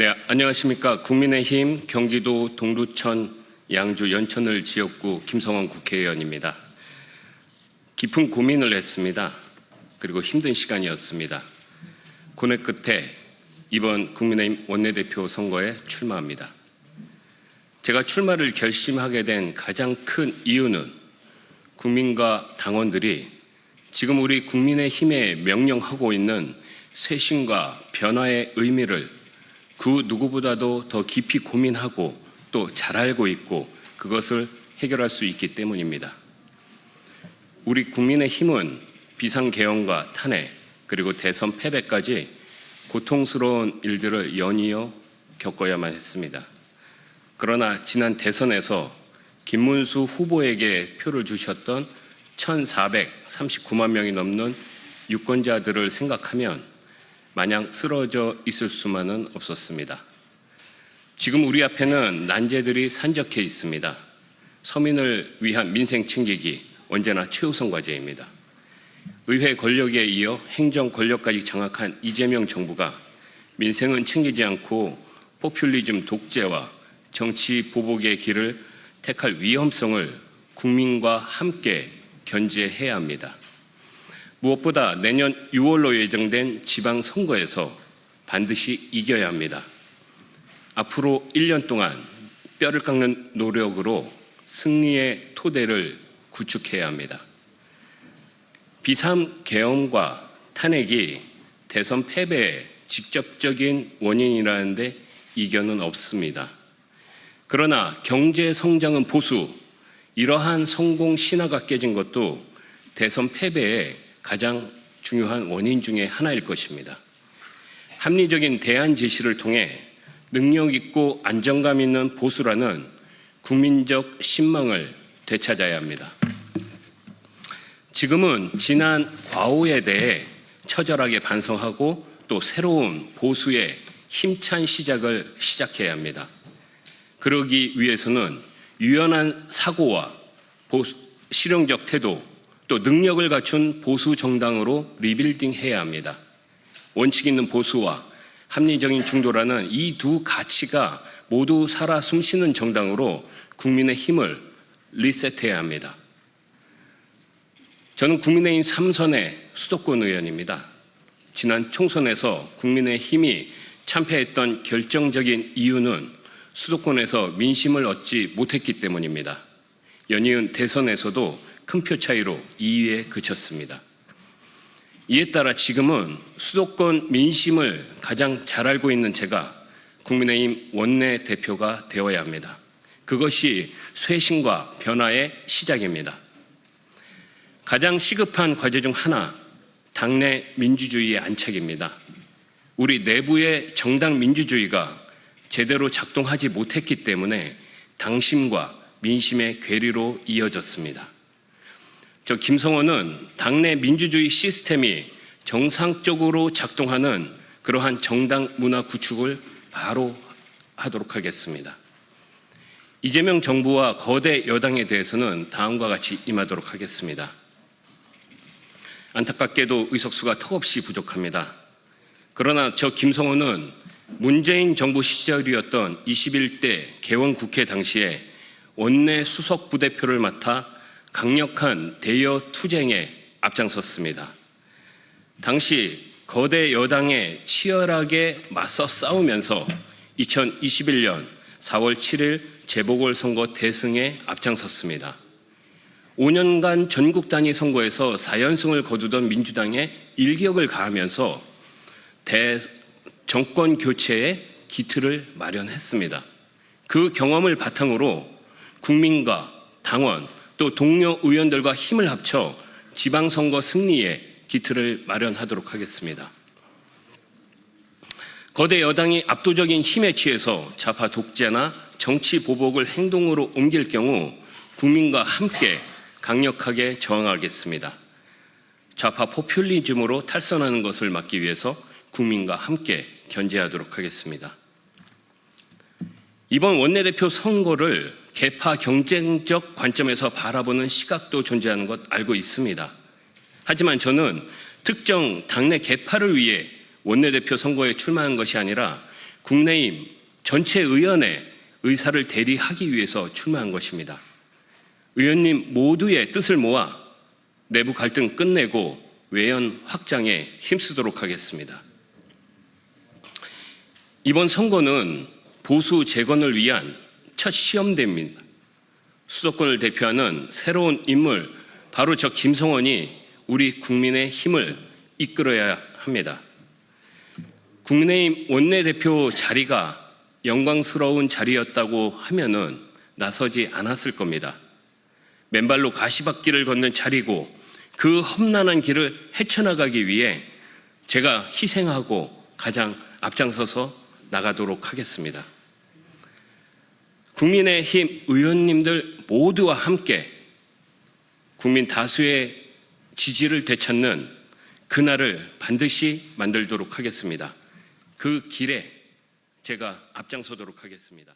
네, 안녕하십니까. 국민의힘 경기도 동두천 양주 연천을 지역구 김성원 국회의원입니다. 깊은 고민을 했습니다. 그리고 힘든 시간이었습니다. 고뇌 끝에 이번 국민의힘 원내대표 선거에 출마합니다. 제가 출마를 결심하게 된 가장 큰 이유는 국민과 당원들이 지금 우리 국민의힘에 명령하고 있는 쇄신과 변화의 의미를 그 누구보다도 더 깊이 고민하고 또 잘 알고 있고 그것을 해결할 수 있기 때문입니다. 우리 국민의 힘은 비상계엄과 탄핵 그리고 대선 패배까지 고통스러운 일들을 연이어 겪어야만 했습니다. 그러나 지난 대선에서 김문수 후보에게 표를 주셨던 1,439만 명이 넘는 유권자들을 생각하면 마냥 쓰러져 있을 수만은 없었습니다. 지금 우리 앞에는 난제들이 산적해 있습니다. 서민을 위한 민생 챙기기 언제나 최우선 과제입니다. 의회 권력에 이어 행정 권력까지 장악한 이재명 정부가 민생은 챙기지 않고 포퓰리즘 독재와 정치 보복의 길을 택할 위험성을 국민과 함께 견제해야 합니다. 무엇보다 내년 6월로 예정된 지방선거에서 반드시 이겨야 합니다. 앞으로 1년 동안 뼈를 깎는 노력으로 승리의 토대를 구축해야 합니다. 비삼 계엄과 탄핵이 대선 패배의 직접적인 원인이라는데 이견은 없습니다. 그러나 경제 성장은 보수, 이러한 성공 신화가 깨진 것도 대선 패배의 가장 중요한 원인 중의 하나일 것입니다. 합리적인 대안 제시를 통해 능력 있고 안정감 있는 보수라는 국민적 신망을 되찾아야 합니다. 지금은 지난 과오에 대해 처절하게 반성하고 또 새로운 보수의 힘찬 시작을 시작해야 합니다. 그러기 위해서는 유연한 사고와 실용적 태도 또 능력을 갖춘 보수 정당으로 리빌딩 해야 합니다. 원칙 있는 보수와 합리적인 중도라는 이 두 가치가 모두 살아 숨쉬는 정당으로 국민의 힘을 리셋해야 합니다. 저는 국민의힘 3선의 수도권 의원입니다. 지난 총선에서 국민의 힘이 참패했던 결정적인 이유는 수도권에서 민심을 얻지 못했기 때문입니다. 연이은 대선에서도 큰 표 차이로 2위에 그쳤습니다. 이에 따라 지금은 수도권 민심을 가장 잘 알고 있는 제가 국민의힘 원내 대표가 되어야 합니다. 그것이 쇄신과 변화의 시작입니다. 가장 시급한 과제 중 하나, 당내 민주주의의 안착입니다. 우리 내부의 정당 민주주의가 제대로 작동하지 못했기 때문에 당심과 민심의 괴리로 이어졌습니다. 저 김성원은 당내 민주주의 시스템이 정상적으로 작동하는 그러한 정당 문화 구축을 바로 하도록 하겠습니다. 이재명 정부와 거대 여당에 대해서는 다음과 같이 임하도록 하겠습니다. 안타깝게도 의석수가 턱없이 부족합니다. 그러나 저 김성호는 문재인 정부 시절이었던 21대 개원 국회 당시에 원내 수석 부대표를 맡아 강력한 대여 투쟁에 앞장섰습니다. 당시 거대 여당에 치열하게 맞서 싸우면서 2021년 4월 7일 재보궐선거 대승에 앞장섰습니다. 5년간 전국 단위 선거에서 4연승을 거두던 민주당에 일격을 가하면서 대 정권 교체의 기틀을 마련했습니다. 그 경험을 바탕으로 국민과 당원, 또 동료 의원들과 힘을 합쳐 지방선거 승리에 기틀을 마련하도록 하겠습니다. 거대 여당이 압도적인 힘에 취해서 좌파 독재나 정치 보복을 행동으로 옮길 경우 국민과 함께 강력하게 저항하겠습니다. 좌파 포퓰리즘으로 탈선하는 것을 막기 위해서 국민과 함께 견제하도록 하겠습니다. 이번 원내대표 선거를 개파 경쟁적 관점에서 바라보는 시각도 존재하는 것 알고 있습니다. 하지만 저는 특정 당내 개파를 위해 원내대표 선거에 출마한 것이 아니라 국내임 전체 의원의 의사를 대리하기 위해서 출마한 것입니다. 의원님 모두의 뜻을 모아 내부 갈등 끝내고 외연 확장에 힘쓰도록 하겠습니다. 이번 선거는 보수 재건을 위한 첫 시험대입니다. 수도권을 대표하는 새로운 인물, 바로 저 김성원이 우리 국민의 힘을 이끌어야 합니다. 국민의힘 원내대표 자리가 영광스러운 자리였다고 하면은 나서지 않았을 겁니다. 맨발로 가시밭길을 걷는 자리고 그 험난한 길을 헤쳐나가기 위해 제가 희생하고 가장 앞장서서 나가도록 하겠습니다. 국민의힘 의원님들 모두와 함께 국민 다수의 지지를 되찾는 그날을 반드시 만들도록 하겠습니다. 그 길에 제가 앞장서도록 하겠습니다.